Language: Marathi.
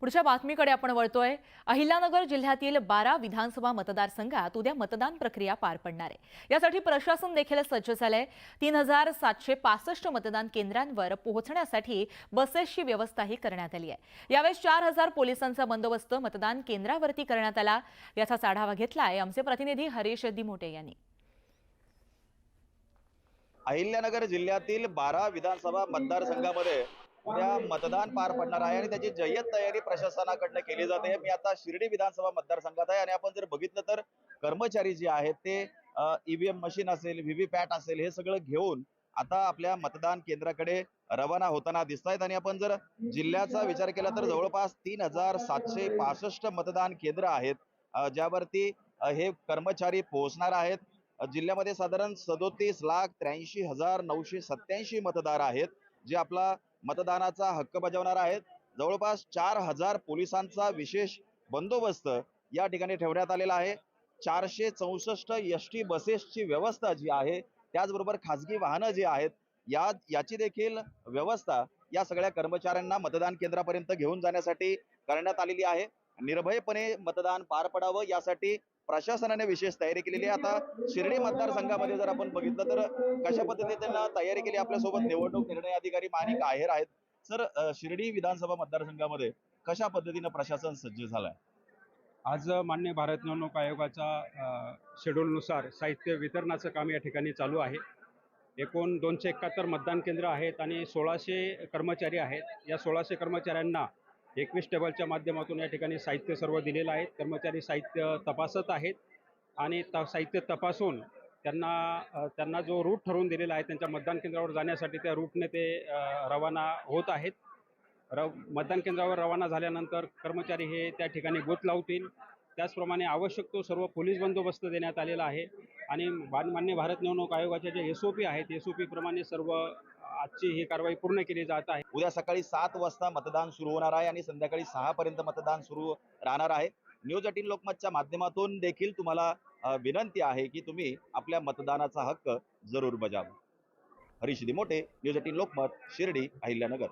पुढच्या बातमीकडे आपण वळतोय. अहिल्यानगर जिल्ह्यातील बारा विधानसभा मतदारसंघात उद्या मतदान प्रक्रिया पार पडणार आहे. यासाठी प्रशासन देखील सज्ज झालंय. तीन हजार सातशे पासष्ट मतदान केंद्रांवर पोहोचण्यासाठी बसेसची व्यवस्थाही करण्यात आली आहे. यावेळेस चार हजार पोलिसांचा बंदोबस्त मतदान केंद्रावरती करण्यात आला. याचाच आढावा घेतलाय आमचे प्रतिनिधी हरीश दिमोटे यांनी. अहिल्यानगर जिल्ह्यातील बारा विधानसभा मतदारसंघामध्ये उद्या मतदान पार पडणार आहे आणि त्याची जय्यत तयारी प्रशासनाकडनं केली जाते. मी आता शिर्डी विधानसभा मतदारसंघात आहे आणि आपण जर बघितलं तर कर्मचारी जे आहेत ते ईव्हीएम मशीन असेल व्हीव्हीपॅट असेल हे सगळं घेऊन आता आपल्या मतदान केंद्राकडे रवाना होताना दिसत आहेत आणि आपण जर जिल्ह्याचा विचार केला तर जवळपास तीन हजार सातशे पासष्ट मतदान केंद्र आहेत ज्यावरती हे कर्मचारी पोहोचणार आहेत. जिल्ह्यामध्ये साधारण सदोतीस लाख त्र्याऐंशी हजार नऊशे सत्याऐंशी मतदार आहेत जे आपला मतदानाचा हक्क बजावणार आहेत. जवळपास चार हजार पोलिसांचा विशेष बंदोबस्त या ठिकाणी ठेवण्यात आलेला आहे. चारशे चौसष्ट एस टी बसेसची व्यवस्था जी आहे त्याचबरोबर खाजगी वाहनं जी आहेत या याची देखील व्यवस्था या सगळ्या कर्मचाऱ्यांना मतदान केंद्रापर्यंत घेऊन जाण्यासाठी करण्यात आलेली आहे. निर्भयपणे मतदान पार पडावं यासाठी प्रशासनाने विशेष तयारी केलेली आहे. आता शिर्डी मतदारसंघामध्ये जर आपण बघितलं तर कशा पद्धतीने त्यांना तयारी केली आपल्यासोबत निवडणूक निर्णय अधिकारी माणिक आहेर आहेत. सर शिर्डी विधानसभा मतदारसंघामध्ये कशा पद्धतीनं प्रशासन सज्ज झालंय? आज मान्य भारत निवडणूक आयोगाच्या शेड्यूलनुसार साहित्य वितरणाचं काम या ठिकाणी चालू आहे. एकूण दोनशे एकाहत्तर मतदान केंद्र आहेत आणि सोळाशे कर्मचारी आहेत. या सोळाशे कर्मचाऱ्यांना एकवीस टेबलच्या माध्यमातून या ठिकाणी साहित्य सर्व दिलेलं आहे. कर्मचारी साहित्य तपासत आहेत आणि त साहित्य तपासून त्यांना त्यांना जो रूट ठरवून दिलेला आहे त्यांच्या मतदान केंद्रावर जाण्यासाठी त्या रूटने ते रवाना होत आहेत. र मतदान केंद्रावर रवाना झाल्यानंतर कर्मचारी हे त्या ठिकाणी गोत लावतील. त्याचप्रमाणे आवश्यक तो सर्व पोलीस बंदोबस्त देण्यात आलेला आहे. आणि मान्य भारत निवडणूक आयोगाचे जे एस ओ पी आहेत एस ओ पीप्रमाणे सर्व आजची ही कारवाई पूर्ण केली जात आहे. उद्या सकाळी सात वाजता मतदान सुरू होणार आहे आणि संध्याकाळी सहा पर्यंत मतदान सुरू राहणार आहे. न्यूज एटीन लोकमतच्या माध्यमातून देखील तुम्हाला विनंती आहे की तुम्ही आपल्या मतदानाचा हक्क जरूर बजावा. Harish Dimote news eighteen Lokmat Shirdi Ahilyanagar.